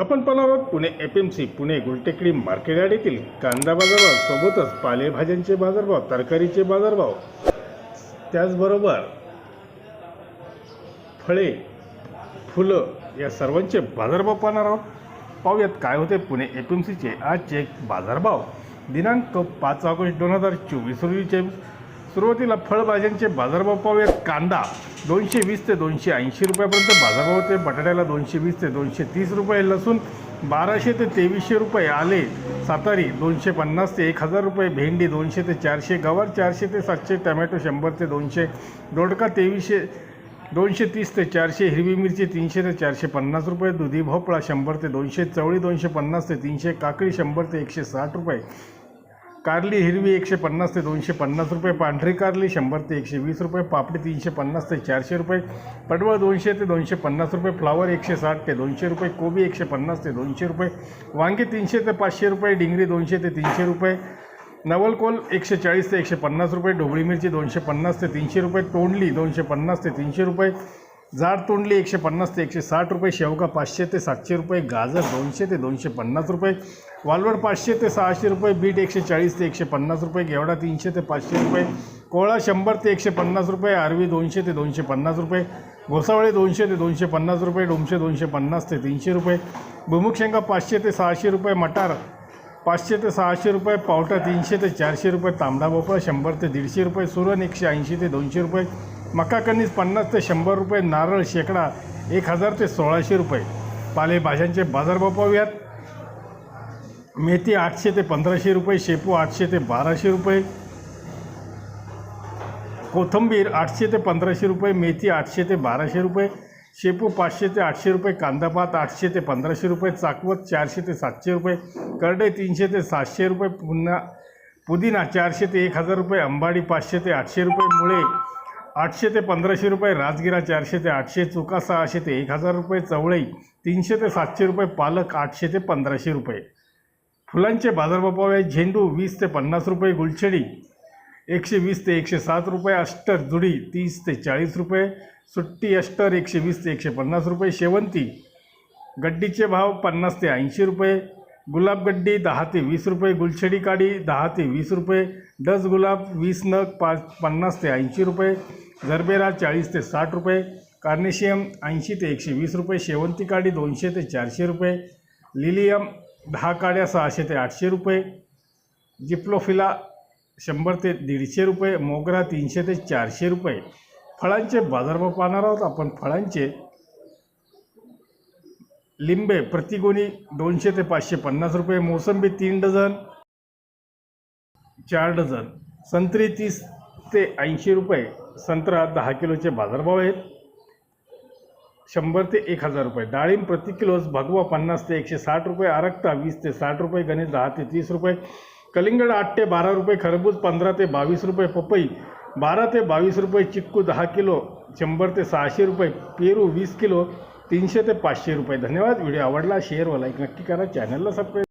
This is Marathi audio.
आपण पाहणार आहोत Pune F M C Pune Gultekdi market यार्डातील कांदा बाजारभाव सोबतच पालेभाज्यांचे बाजारभाव तरकारीचे बाजारभाव. त्याचबरोबर फळे फुलं या सर्वांचे बाजारभाव पाहणार आहोत. पाहूयात काय होते पुणे एफ एम सीचे आजचे बाजारभाव. दिनांक पाच ऑगस्ट दोन हजार चोवीस रोजीचे सुरुवातीला फळभाज्यांचे बाजारभाव पाहूयात कांदा दोनशे वीस ते दोनशे ऐंशी रुपयापर्यंत बाजारभाव होते. बटाट्याला दोनशे वीस ते दोनशे तीस रुपये लसूण बाराशे ते तेवीसशे रुपये आले. सातारी दोनशे पन्नास ते एक हजार रुपये. भेंडी दोनशे ते चारशे. गवार चारशे ते सातशे. टमॅटो शंभर ते दोनशे. दोडका तेवीसशे दोनशे तीस ते चारशे. हिरवी मिरची तीनशे ते चारशे पन्नास रुपये. दुधी भोपळा शंभर ते दोनशे. चवळी दोनशे पन्नास ते तीनशे. काकडी शंभर ते एकशे साठ रुपये. कारली हिरवी एकशे पन्नास ते दोनशे पन्नास रुपये पांढरी कारली शंभर ते एकशे वीस रुपये पापडी तीनशे पन्नास ते चारशे रुपये पडवळ दोनशे ते दोनशे पन्नास रुपये फ्लावर एकशे साठ ते दोनशे रुपये कोबी एकशे पन्नास ते दोनशे रुपये वांगे तीनशे ते पाचशे रुपये डिंगरी दोनशे ते तीनशे रुपये नवलकोल एकशे चाळीस ते एकशे पन्नास रुपये ढोबळी मिरची दोनशे पन्नास ते तीनशे रुपये तोंडली दोनशे पन्नास ते तीनशे रुपये जाड तोंडली एकशे पन्नास ते एकशे साठ रुपये शेवगा पाचशे ते सातशे रुपये गाजर दोनशे ते दोनशे पन्नास रुपये वालवड पाचशे ते सहाशे रुपये बीट एकशे चाळीस ते एकशे पन्नास रुपये घेवडा तीनशे ते पाचशे रुपये कोळा शंभर ते एकशे पन्नास रुपये आरवी दोनशे ते दोनशे पन्नास रुपये घोसावळे दोनशे ते दोनशे पन्नास रुपये डोमशे दोनशे पन्नास ते तीनशे रुपये भुमुक शेंगा पाचशे ते सहाशे रुपये मटार पाचशे ते सहाशे रुपये पावटा तीनशे ते चारशे रुपये तांबडा भोपळा शंभर ते दीडशे रुपये सुरण एकशे ऐंशी ते दोनशे रुपये मका कणीस पन्नास ते शंभर रुपये नारळ शेकडा एक हजार ते सोळाशे रुपये. पालेभाज्यांचे बाजारभाव पाहूयात. मेथी आठशे ते पंधराशे रुपये शेपू आठशे ते बाराशे रुपये. कोथंबीर आठशे ते पंधराशे रुपये मेथी आठशे ते बाराशे रुपये. शेपू पाचशे ते आठशे रुपये कांदापात आठशे ते पंधराशे रुपये चाकवत चारशे ते सातशे रुपये. करडे तीनशे ते सातशे रुपये पुन्हा पुदिना चारशे ते एक हजार रुपये अंबाडी पाचशे ते आठशे रुपये. मुळे आठशे ते पंधराशे रुपये राजगिरा चारशे ते आठशे चुका सहाशे ते एक हजार रुपये चवळई तीनशे ते सातशे रुपये पालक आठशे ते पंधराशे रुपये. फुलांचे बाजारभाव आहे झेंडू वीस ते पन्नास रुपये गुलछडी एकशे वीस ते एकशे सात रुपये अष्टर जुडी तीस ते चाळीस रुपये सुट्टी अष्टर एकशे वीस ते एकशे पन्नास रुपये शेवंती गड्डीचे भाव पन्नास ते ऐंशी रुपये गुलाब गड्डी दहा ते वीस रुपये गुलछडी काडी दहा ते वीस रुपये डस गुलाब वीस नग पाच पन्नास ते ऐंशी रुपये जरबेरा चाळीस ते साठ रुपये कार्नेशियम ऐंशी ते एकशे वीस रुपये शेवंती काडी दोनशे ते चारशे रुपये लिलियम दहा काड्या सहाशे ते आठशे रुपये जिप्लोफिला शंभर ते दीडशे रुपये मोगरा तीनशे ते चारशे रुपये. फळांचे बाजारभाव पाहणार आहोत आपण. फळांचे लिंबे प्रतिगोणी दोनशे ते पाचशे पन्नास रुपये मोसंबी तीन डझन चार डझन. संत्री तीस ते ऐंशी रुपये संत्रा दहा किलोचे बाजारभाव आहेत. शंभर ते एक हजार रुपये. डाळिंब प्रति किलोज भगवा पन्नास ते एकशे साठ रुपये आरक्ता वीस ते साठ रुपये गणेश दहा ते तीस रुपये कलिंगड आठ ते बारा रुपये खरबूज पंधरा ते बावीस रुपये पपई बारा ते बावीस रुपये चिक्कू दहा किलो शंभर ते सहाशे रुपये पेरू वीस किलो तीनशे ते पाचशे रुपये. धन्यवाद. व्हिडिओ आवडला शेअर व लाईक नक्की करा. चॅनलला सबस्क्राईब